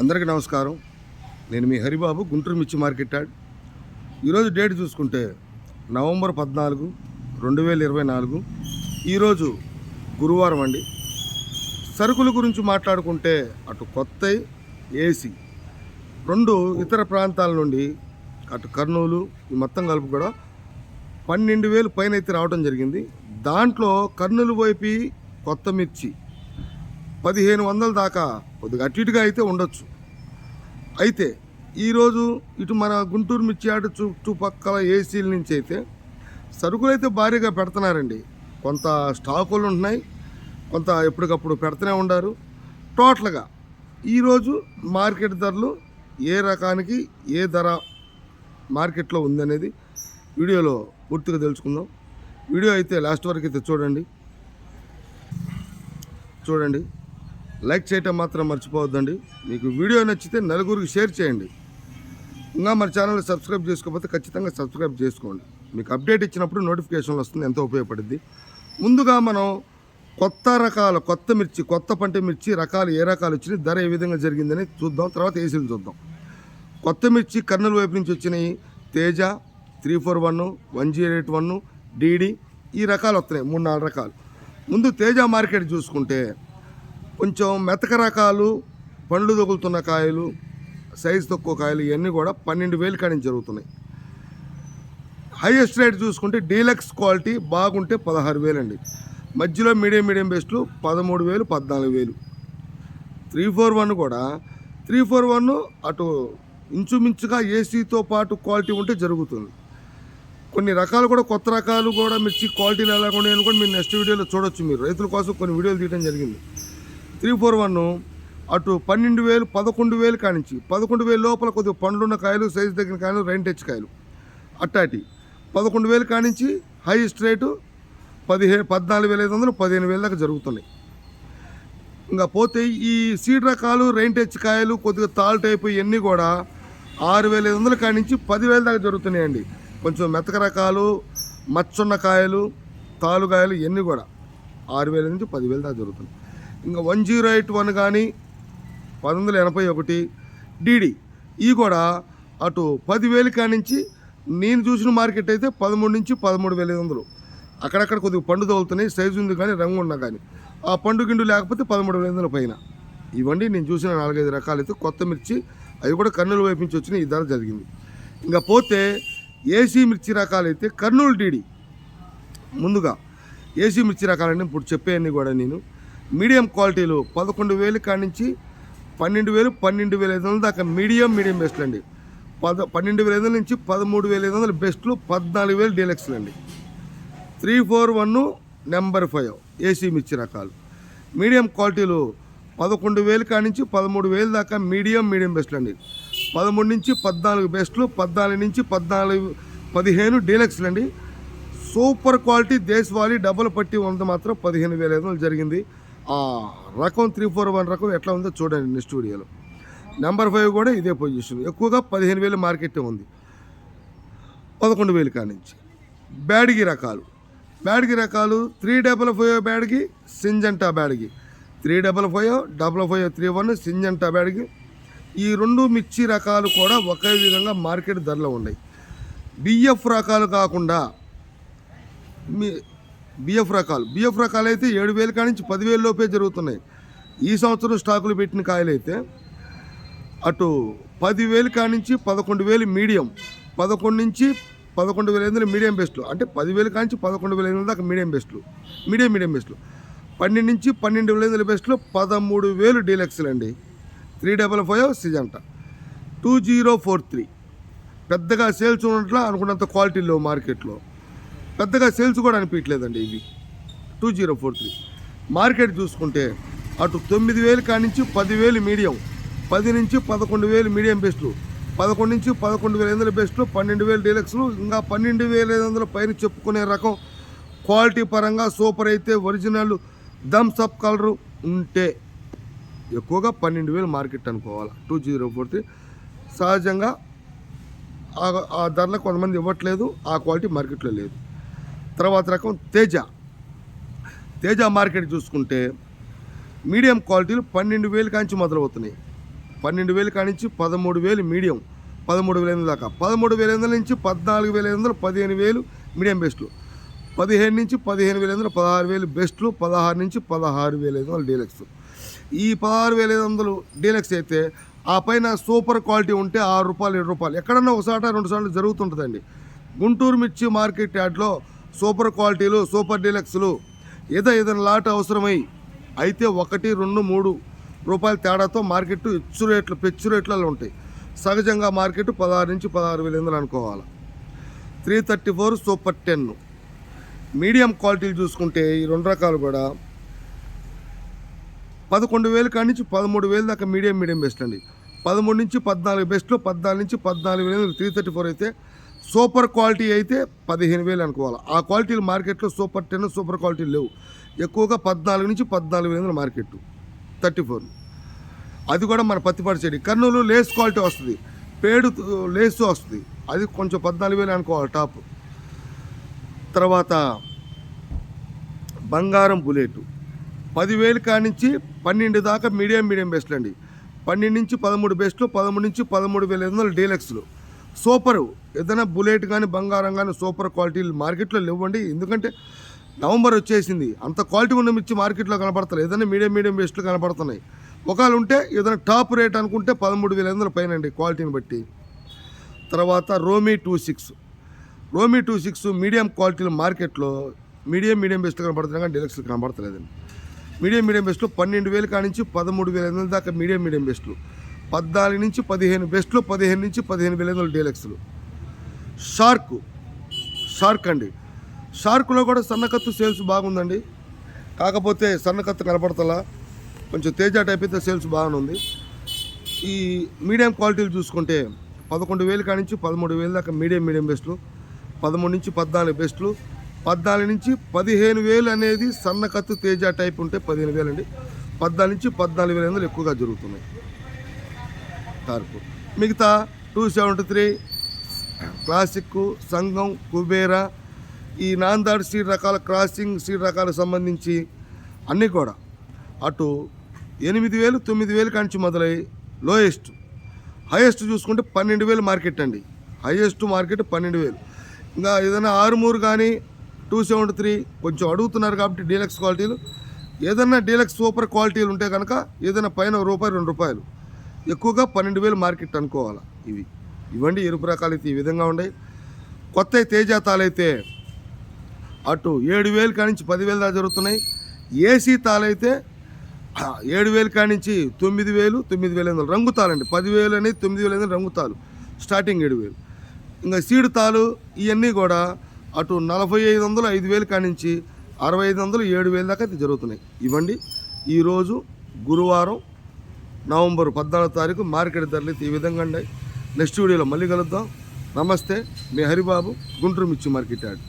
అందరికీ నమస్కారం. నేను మీ హరిబాబు గుంటూరు మిర్చి మార్కెట్ యాడ్. ఈరోజు డేట్ చూసుకుంటే నవంబర్ పద్నాలుగు రెండు వేల ఇరవై నాలుగు. ఈరోజు గురువారం అండి. సరుకుల గురించి మాట్లాడుకుంటే అటు కొత్త ఏసీ రెండు ఇతర ప్రాంతాల నుండి అటు కర్నూలు ఈ మొత్తం కలుపు కూడా పన్నెండు వేలు పైన అయితే రావడం జరిగింది. దాంట్లో కర్నూలు వైపు కొత్త మిర్చి పదిహేను వందల దాకా కొద్దిగా అటు ఇటుగా అయితే ఉండొచ్చు. అయితే ఈరోజు ఇటు మన గుంటూరు మిర్చి చుట్టుపక్కల ఏసీల నుంచి అయితే సరుకులు అయితే భారీగా పెడుతున్నారండి. కొంత స్టాకులు ఉంటున్నాయి. కొంత ఎప్పటికప్పుడు పెడుతూనే ఉండారు. టోటల్గా ఈరోజు మార్కెట్ ధరలు ఏ రకానికి ఏ ధర మార్కెట్లో ఉందనేది వీడియోలో పూర్తిగా తెలుసుకుందాం. వీడియో అయితే లాస్ట్ వరకు అయితే చూడండి. చూడండి. లైక్ చేయటం మాత్రం మర్చిపోవద్దండి. మీకు వీడియో నచ్చితే నలుగురికి షేర్ చేయండి. ఇంకా మన ఛానల్ సబ్స్క్రైబ్ చేసుకోకపోతే ఖచ్చితంగా సబ్స్క్రైబ్ చేసుకోండి. మీకు అప్డేట్ ఇచ్చినప్పుడు నోటిఫికేషన్ వస్తుంది ఎంతో ఉపయోగపడుద్ది. ముందుగా మనం కొత్త రకాల కొత్త మిర్చి కొత్త పంట మిర్చి రకాలు ఏ రకాలు వచ్చినాయి ధర ఏ విధంగా జరిగిందని చూద్దాం. తర్వాత ఏసీలు చూద్దాం. కొత్త మిర్చి కర్నూలు వైపు నుంచి వచ్చినాయి. Teja three four one one zero eight one DD ఈ రకాలు వస్తున్నాయి మూడు నాలుగు రకాలు. ముందు తేజ మార్కెట్ చూసుకుంటే కొంచెం మెతక రకాలు పండ్లు తగులుతున్న కాయలు సైజు తక్కువ కాయలు ఇవన్నీ కూడా పన్నెండు వేలు కాడి నుంచి జరుగుతున్నాయి. హైయెస్ట్ రేట్ చూసుకుంటే డీలక్స్ క్వాలిటీ బాగుంటే పదహారు వేలు అండి మధ్యలో మీడియం మీడియం బెస్ట్లు పదమూడు వేలు పద్నాలుగు వేలు. త్రీ ఫోర్ వన్ కూడా త్రీ ఫోర్ వన్ అటు ఇంచుమించుగా ఏసీతో పాటు క్వాలిటీ ఉంటే జరుగుతుంది. కొన్ని రకాలు కూడా కొత్త రకాలు కూడా మిర్చి క్వాలిటీలు ఎలా ఉన్నాయని కూడా మీరు నెక్స్ట్ వీడియోలో చూడొచ్చు మీరు. రైతుల కోసం కొన్ని వీడియోలు తీయడం జరిగింది. త్రీ ఫోర్ వన్ అటు పన్నెండు వేలు పదకొండు వేలు కానించి పదకొండు వేలు లోపల కొద్దిగా పండ్లున్న కాయలు సైజు తగ్గిన కాయలు రైన్ టచ్ కాయలు. అట్టాటి. పదకొండు వేలు కానించి హైయెస్ట్ రేటు పదిహేను పద్నాలుగు వేల ఐదు వందలు పదిహేను వేల దాకా జరుగుతున్నాయి. ఇంకా పోతే ఈ సీడ్ రకాలు రైన్ టచ్ కాయలు కొద్దిగా తాల్ టైపు ఇవన్నీ కూడా ఆరు వేల ఐదు వందల కానించి నుంచి పదివేల దాకా జరుగుతున్నాయండి. కొంచెం మెతక రకాలు మచ్చున్న కాయలు తాలు కాయలు ఇవన్నీ కూడా ఆరు వేల నుంచి పదివేల దాకా జరుగుతున్నాయి. ఇంకా వన్ జీరో ఎయిట్ వన్ కానీ పంతొమ్మిది వందల ఎనభై ఒకటి డీడీ. ఇవి కూడా అటు పదివేలు కానించి నేను చూసిన మార్కెట్ అయితే పదమూడు నుంచి పదమూడు వేల ఐదు వందలు. అక్కడక్కడ కొద్దిగా పండు తగులుతున్నాయి సైజు ఉంది కానీ రంగు ఉన్నా కానీ. ఆ పండు గిండు లేకపోతే పదమూడు వేల ఐదు వందల పైన. ఇవన్నీ నేను చూసిన నాలుగైదు రకాలు అయితే కొత్త మిర్చి అవి కూడా కర్నూలు వైపు నుంచి వచ్చిన ఈ ధర జరిగింది. ఇంకా పోతే ఏసీ మిర్చి రకాలు అయితే కర్నూలు డీడీ. ముందుగా ఏసీ మిర్చి రకాలని ఇప్పుడు చెప్పేయన్ని కూడా నేను. మీడియం క్వాలిటీలు పదకొండు వేలు కాడి నుంచి పన్నెండు వేలు పన్నెండు వేల ఐదు వందల దాకా మీడియం మీడియం బెస్ట్లు అండి. పద పన్నెండు వేల ఐదు వందల నుంచి పదమూడు వేల ఐదు వందల బెస్ట్లు పద్నాలుగు వేలు డీలక్స్లు అండి. Three four one number five AC మిర్చి రకాలు. మీడియం క్వాలిటీలు పదకొండు వేలు కాడి నుంచి పదమూడు వేలు దాకా మీడియం మీడియం బెస్ట్లు అండి. పదమూడు నుంచి పద్నాలుగు బెస్ట్లు పద్నాలుగు నుంచి పద్నాలుగు పదిహేను డీలక్స్లు అండి. సూపర్ క్వాలిటీ దేశవాళీ డబుల్ పట్టి ఉన్నది మాత్రం పదిహేను వేల ఐదు వందలు జరిగింది. ఆ. రకం త్రీ ఫోర్ వన్ రకం ఎట్లా ఉందో చూడండి నెక్స్ట్ వీడియోలో. నెంబర్ ఫైవ్ కూడా ఇదే పొజిషన్ ఎక్కువగా పదిహేను వేలు మార్కెటే ఉంది. పదకొండు వేలు కానించి. బ్యాడ్గి రకాలు. బ్యాడ్గి రకాలు three double five Byadgi Syngenta Byadgi. Three double five double five three one Syngenta Byadgi. ఈ రెండు మిర్చి రకాలు కూడా ఒకే విధంగా మార్కెట్ ధరలో ఉన్నాయి. బిఎఫ్ రకాలు కాకుండా మీ బిఎఫ్ రకాలు. బిఎఫ్ రకాలు అయితే ఏడు వేలు కానించి పదివేల లోపే జరుగుతున్నాయి. ఈ సంవత్సరం స్టాకులు పెట్టిన కాయలు అయితే అటు పదివేలు కానించి పదకొండు వేలు మీడియం. పదకొండు నుంచి పదకొండు వేల ఎనిమిది మీడియం బెస్ట్లు అంటే పదివేలు కానించి పదకొండు వేల ఎనిమిది దాకా మీడియం బెస్ట్లు మీడియం మీడియం బెస్ట్లు పన్నెండు నుంచి పన్నెండు వేల ఎనిమిది బెస్ట్లు పదమూడు వేలు డీలక్స్లు అండి. Three double five Syngenta. Two zero four three. పెద్దగా సేల్స్ ఉన్నట్లు అనుకున్నంత క్వాలిటీ లేవు మార్కెట్లో. పెద్దగా సేల్స్ కూడా అనిపించలేదండి ఇవి. Two zero four three market చూసుకుంటే అటు తొమ్మిది వేలు కానించి నుంచి పదివేలు మీడియం పది నుంచి పదకొండు వేలు మీడియం బెస్ట్లు పదకొండు నుంచి పదకొండు వేల ఐదు వందల బెస్ట్లు పన్నెండు వేలు డీలక్స్లు ఇంకా పన్నెండు వేల ఐదు వందల పైన చెప్పుకునే రకం. క్వాలిటీ పరంగా సూపర్ అయితే ఒరిజినల్ థమ్స్ అప్ కలరు ఉంటే ఎక్కువగా పన్నెండు వేలు మార్కెట్ అనుకోవాలి. టూ జీరో ఫోర్ త్రీ సహజంగా ఆ- ఆ కొంతమంది ఇవ్వట్లేదు ఆ క్వాలిటీ మార్కెట్లో లేదు. తర్వాత రకం తేజ. తేజ మార్కెట్ చూసుకుంటే మీడియం క్వాలిటీలు పన్నెండు వేలు కాంచి మొదలవుతున్నాయి. పన్నెండు వేలు కానించి పదమూడు వేలు మీడియం. పదమూడు వేల ఎనిమిది దాకా. పదమూడు వేల ఎనిమిది నుంచి పద్నాలుగు వేల ఎనిమిది పదిహేను వేలు మీడియం బెస్ట్లు. పదిహేను నుంచి పదిహేను వేల ఎనిమిది పదహారు వేలు బెస్ట్లు పదహారు నుంచి పదహారు వేల ఐదు వందలు డీలక్స్. ఈ పదహారు వేల ఐదు వందలు డీలక్స్ అయితే ఆ పైన సూపర్ క్వాలిటీ ఉంటే ఆరు రూపాయలు ఏడు రూపాయలు. ఎక్కడన్నా ఒకసాట రెండు సార్లు జరుగుతుంటుందండి. గుంటూరు మిర్చి మార్కెట్ యార్డ్లో సూపర్ క్వాలిటీలు సూపర్ డీలక్స్లు. ఏదో ఏదైనా లాట్ అవసరమై అయితే ఒకటి రెండు మూడు రూపాయల తేడాతో మార్కెట్ ఇచ్చు రేట్లు పెచ్చు రేట్లలో ఉంటాయి. సహజంగా మార్కెట్ పదహారు నుంచి పదహారు వేల ఎనిమిది అనుకోవాలి. Three thirty four super ten. Medium క్వాలిటీలు చూసుకుంటే ఈ రెండు రకాలు కూడా పదకొండు వేలు కాడి నుంచి పదమూడు వేలు దాకా మీడియం మీడియం బెస్ట్ అండి. పదమూడు నుంచి పద్నాలుగు బెస్ట్లో పద్నాలుగు నుంచి పద్నాలుగు వేలు త్రీ థర్టీ ఫోర్ అయితే సూపర్ క్వాలిటీ అయితే పదిహేను వేలు అనుకోవాలి. ఆ క్వాలిటీలు మార్కెట్లో సూపర్ టెన్ సూపర్ క్వాలిటీ లేవు. ఎక్కువగా పద్నాలుగు నుంచి పద్నాలుగు వేల మార్కెట్ థర్టీ ఫోర్. అది కూడా మన పత్తిపాటి చెడి కర్నూలు లేస్ క్వాలిటీ వస్తుంది. పేడు లేస్ వస్తుంది. అది కొంచెం పద్నాలుగు వేలు అనుకోవాలి టాప్. తర్వాత బంగారం బుల్లెట్. పదివేలు కానించి పన్నెండు దాకా మీడియం మీడియం బెస్ట్లు అండి పన్నెండు నుంచి పదమూడు బెస్ట్లు పదమూడు నుంచి పదమూడు వేల ఐదు వందలు డీలక్స్లు. సూపరు. ఏదైనా బుల్లెట్ కానీ బంగారం కానీ సూపర్ క్వాలిటీలు మార్కెట్లో లేవండి. ఎందుకంటే నవంబర్ వచ్చేసింది. అంత క్వాలిటీ ఉన్న మిర్చి మార్కెట్లో కనపడతలేదు. ఏదైనా మీడియం మీడియం బేస్ట్లో కనపడుతున్నాయి. ఒకవేళ ఉంటే ఏదైనా టాప్ రేట్ అనుకుంటే పదమూడు వేల ఐదు వందల పైన అండి క్వాలిటీని బట్టి. తర్వాత రోమీ టూ సిక్స్. రోమీ టూ సిక్స్ మీడియం క్వాలిటీల మార్కెట్లో మీడియం మీడియం బెస్ట్ కనపడుతున్నాయి కానీ డీలక్స్లు కనపడతలేదండి. మీడియం మీడియం బెస్ట్లు పన్నెండు వేలు కానించి పదమూడు వేల ఐదు వందల దాకా మీడియం మీడియం బెస్ట్లు పద్నాలుగు నుంచి పదిహేను బెస్ట్లు పదిహేను నుంచి పదిహేను వేల ఐదు వందలు డీలక్స్లు. షార్క్ షార్క్ అండి. షార్క్లో కూడా సన్నకత్తు సేల్స్ బాగుందండి. కాకపోతే సన్నకత్తు కనపడతలా. కొంచెం తేజ టైప్ అయితే సేల్స్ బాగానే ఉంది ఈ మీడియం క్వాలిటీలు చూసుకుంటే పదకొండు వేలు కానించి పదమూడు వేలు దాకా మీడియం మీడియం బెస్ట్లు పదమూడు నుంచి పద్నాలుగు బెస్ట్లు పద్నాలుగు నుంచి పదిహేను వేలు అనేది సన్నకత్తు తేజ టైప్ ఉంటే పదిహేను వేలు అండి పద్నాలుగు నుంచి పద్నాలుగు వేల వందలు ఎక్కువగా జరుగుతున్నాయి. టార్పు మిగతా టూ సెవెంటీ త్రీ క్లాసిక్ సంఘం కుబేరా ఈ నాందాడు సీడ్ రకాల క్రాసింగ్ సీడ్ రకాలకు సంబంధించి అన్నీ కూడా అటు ఎనిమిది వేలు తొమ్మిది వేలు కాంచి మొదలై లోయెస్ట్ హైయెస్ట్ చూసుకుంటే పన్నెండు వేలు మార్కెట్ అండి. హైయెస్ట్ మార్కెట్ పన్నెండు వేలు. ఇంకా ఏదైనా ఆరుమూరు కానీ టూ సెవెంటీ త్రీ కొంచెం అడుగుతున్నారు కాబట్టి డీలక్స్ క్వాలిటీలు ఏదైనా డీలక్స్ సూపర్ క్వాలిటీలు ఉంటే కనుక ఏదైనా పైన ఒక రూపాయి రెండు రూపాయలు. ఎక్కువగా పన్నెండు వేలు మార్కెట్ అనుకోవాలి ఇవి. ఇవ్వండి ఎరుపు రకాలు అయితే ఈ విధంగా ఉన్నాయి. కొత్త తేజాతాలైతే అటు ఏడు వేలు కానించి పదివేలు దాకా జరుగుతున్నాయి. ఏసీ తాలైతే ఏడు వేలు కానించి తొమ్మిది వేలు తొమ్మిది వేల ఎనిమిది వందలు. రంగు తాలండి పదివేలు అనేది తొమ్మిది వేల ఎనిమిది రంగు తాలు స్టార్టింగ్ ఏడు వేలు. ఇంకా సీడ్ తాలు ఇవన్నీ కూడా అటు నలభై ఐదు వందలు ఐదు వేలు కానించి అరవై ఐదు వందలు ఏడు వేలు దాకా అయితే జరుగుతున్నాయి. ఇవ్వండి ఈరోజు గురువారం నవంబర్ పద్నాలుగు తారీఖు మార్కెట్ ధరలు ఈ విధంగా ఉన్నాయి. నెక్స్ట్ వీడియోలో మళ్ళీ కలుద్దాం. నమస్తే మీ హరిబాబు గుంటూరు మిర్చి మార్కెట్ యార్డ్